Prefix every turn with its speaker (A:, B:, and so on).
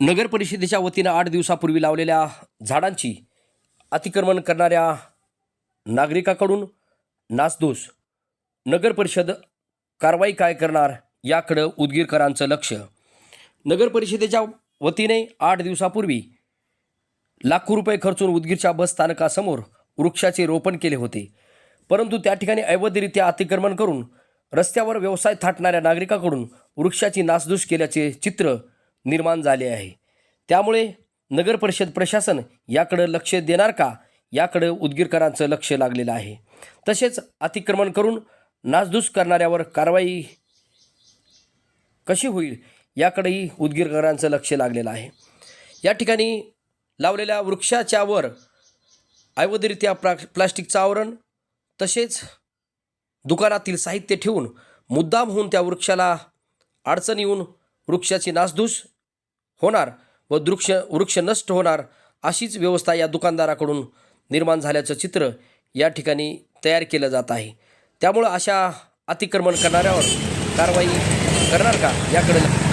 A: नगर परिषदेच्या वतीनं आठ दिवसापूर्वी लावलेल्या झाडांची अतिक्रमण करणाऱ्या नागरिकाकडून नासधूस नगर परिषद कारवाई काय करणार याकडं उदगीरकरांचं लक्ष. नगर परिषदेच्या वतीने आठ दिवसापूर्वी लाखो रुपये खर्चून उदगीरच्या बस स्थानकासमोर वृक्षाचे रोपण केले होते. परंतु त्या ठिकाणी अवैधरित्या अतिक्रमण करून रस्त्यावर व्यवसाय थाटणाऱ्या नागरिकाकडून वृक्षाची नासधूस केल्याचे चित्र निर्माण झाले आहे. त्यामुळे नगर परिषद प्रशासन याकडं लक्ष देणार का? याकडं उदगीरकरांचं लक्ष लागलेलं आहे. तसेच अतिक्रमण करून नासधूस करणाऱ्यावर कारवाई कशी होईल याकडेही उदगीरकरांचं लक्ष लागलेलं आहे. या ठिकाणी लावलेल्या वृक्षाच्या वर अवैधरित्या प्ला प्लास्टिकचं आवरण तसेच दुकानातील साहित्य ठेवून मुद्दाम होऊन त्या वृक्षाला अडचण येऊन वृक्षाची नासधूस होणार व वृक्ष वृक्ष नष्ट होणार अशीच व्यवस्था या दुकानदाराकडून निर्माण झाल्याचं चित्र या ठिकाणी तयार केलं जात आहे. त्यामुळं अशा अतिक्रमण करणाऱ्यावर कारवाई करणार का? याकडे